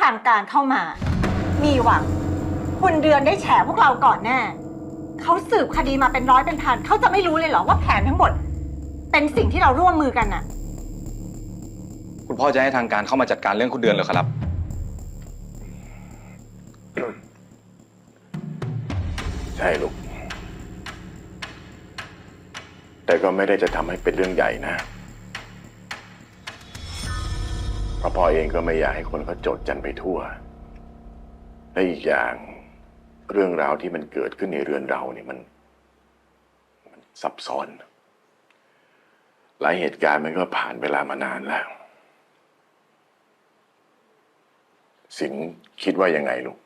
ทางการเข้ามา มีหวัง คุณเดือนได้แฉพวกเราก่อนแน่เขาสืบคดีมาเป็นร้อยเป็นพันเขาจะไม่รู้เลยเหรอว่าแผนทั้งหมด เป็นสิ่งที่เราร่วมมือกันน่ะ คุณพ่อจะให้ทางการเข้ามาจัดการเรื่องคุณเดือนเหรอครับ ใช่ลูก แต่ก็ไม่ได้จะทำให้เป็นเรื่องใหญ่นะ ราะพ่อเองก็ไม่อยากให้คนเขาโจดจันไปทั่ว และอีกอย่างเรื่องราวที่มันเกิดขึ้นในเรือนเราเนี่ยมัน มันซับซ้อน หลายเหตุการณ์มันก็ผ่านเวลามานานแล้ว สินคิดว่ายังไงลูก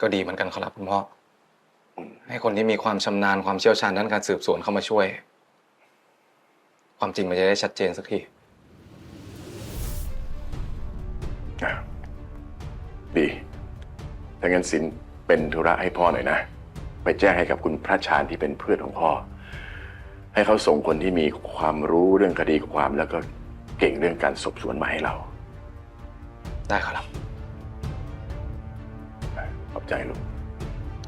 ก็ดีเหมือนกันครับคุณพ่ออให้คนที่มีความชำนาญความเชี่ยวชาญด้านการสืบสวนเข้ามาช่วย ความจริงมันจะได้ชัดเจนสักที อะดีถ้างั้นสินเป็นธุระให้พ่อหน่อยนะ ไปแจ้งให้กับคุณพระชาญที่เป็นเพื่อนของพ่อ ให้เขาส่งคนที่มีความรู้เรื่องคดีความแล้วก็เก่งเรื่องการสอบสวนมาให้เรา ได้ครับ ขอบใจลูก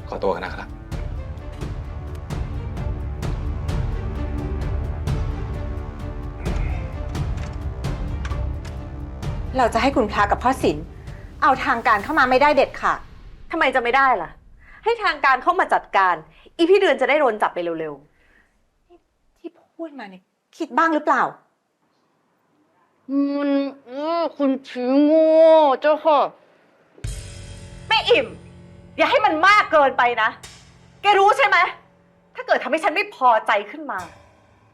ขอตัวกันนะครับ เราจะให้คุณพระกับพ่อศิลป์เอาทางการเข้ามาไม่ได้เด็ดค่ะทำไมจะไม่ได้ล่ะ ให้ทางการเข้ามาจัดการ อีพี่เดือนจะได้โดนจับไปเร็วที่พูดมาเนี่ยคิดบ้างหรือเปล่า มันเออคุณผีโง่เจ้าค่ะๆไม่อิ่ม อย่าให้มันมากเกินไปนะ แกรู้ใช่ไหม ถ้าเกิดทำให้ฉันไม่พอใจขึ้นมา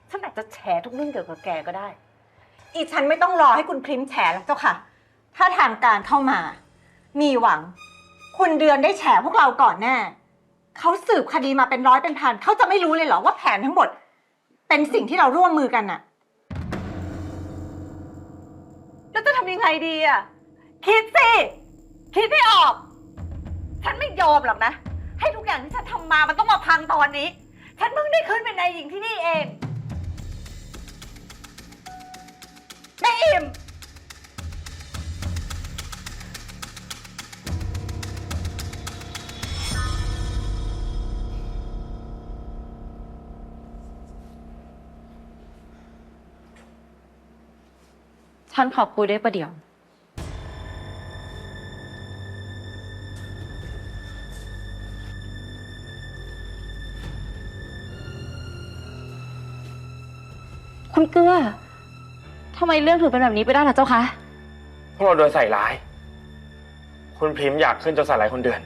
ฉันอาจจะแฉทุกเรื่องเกี่ยวกับแกก็ได้ อีฉันไม่ต้องรอให้คุณพริมแฉแล้วเจ้าค่ะ ถ้าทางการเข้ามา มีหวัง คุณเดือนได้แฉพวกเราก่อนแน่เขาสืบคดีมาเป็นร้อยเป็นพันเขาจะไม่รู้เลยเหรอว่าแผนทั้งหมด เป็นสิ่งที่เราร่วมมือกันน่ะ แล้วจะทำยังไงดีอะ คิดสิ คิดไม่ออก ฉันไม่ยอมหรอกนะ ให้ทุกอย่างที่ฉันทำมามันต้องมาพังตอนนี้ ฉันเพิ่งได้ขึ้นเป็นนายหญิงที่นี่เอง ฉันขอคุยได้ประเดี๋ยว คุณเกลือทำไมเรื่องถึงเป็นแบบนี้ไปได้ล่ะเจ้าคะ พวกเราโดนใส่ร้าย คุณพริมอยากขึ้นจนใส่ร้ายคนเดือน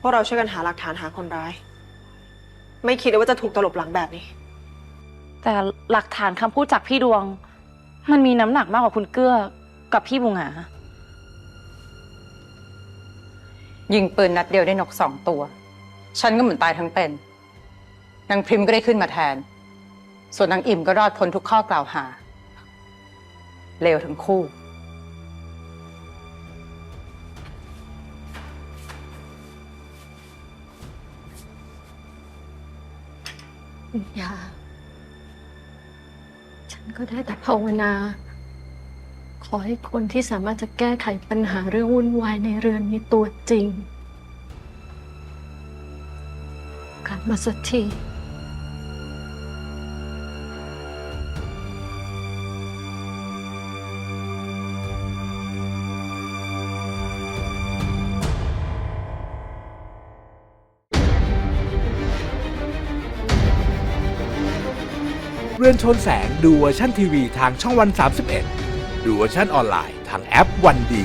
พวกเราช่วยกันหาหลักฐานหาคนร้าย ไม่คิดเลยว่าจะถูกตลบหลังแบบนี้ แต่หลักฐานคำพูดจากพี่ดวง มันมีน้ำหนักมากกว่าคุณเกลือกับพี่บุงหา ยิงปืนนัดเดียวได้นกสองตัว ฉันก็เหมือนตายทั้งเป็น นางพริมก็ได้ขึ้นมาแทน ส่วนนางอิ่มก็รอดพ้นทุกข้อกล่าวหา เลวทั้งคู่ยาฉัน ก็ได้แต่ภาวนา ขอให้คนที่สามารถจะแก้ไขปัญหาเรื่องวุ่นวายในเรือนนี้ตัวจริง กลับมาสักที เรือนชนแสงดูเวอร์ชันทีวีทางช่องวัน 31 ดูเวอร์ชันออนไลน์ทางแอปวันดี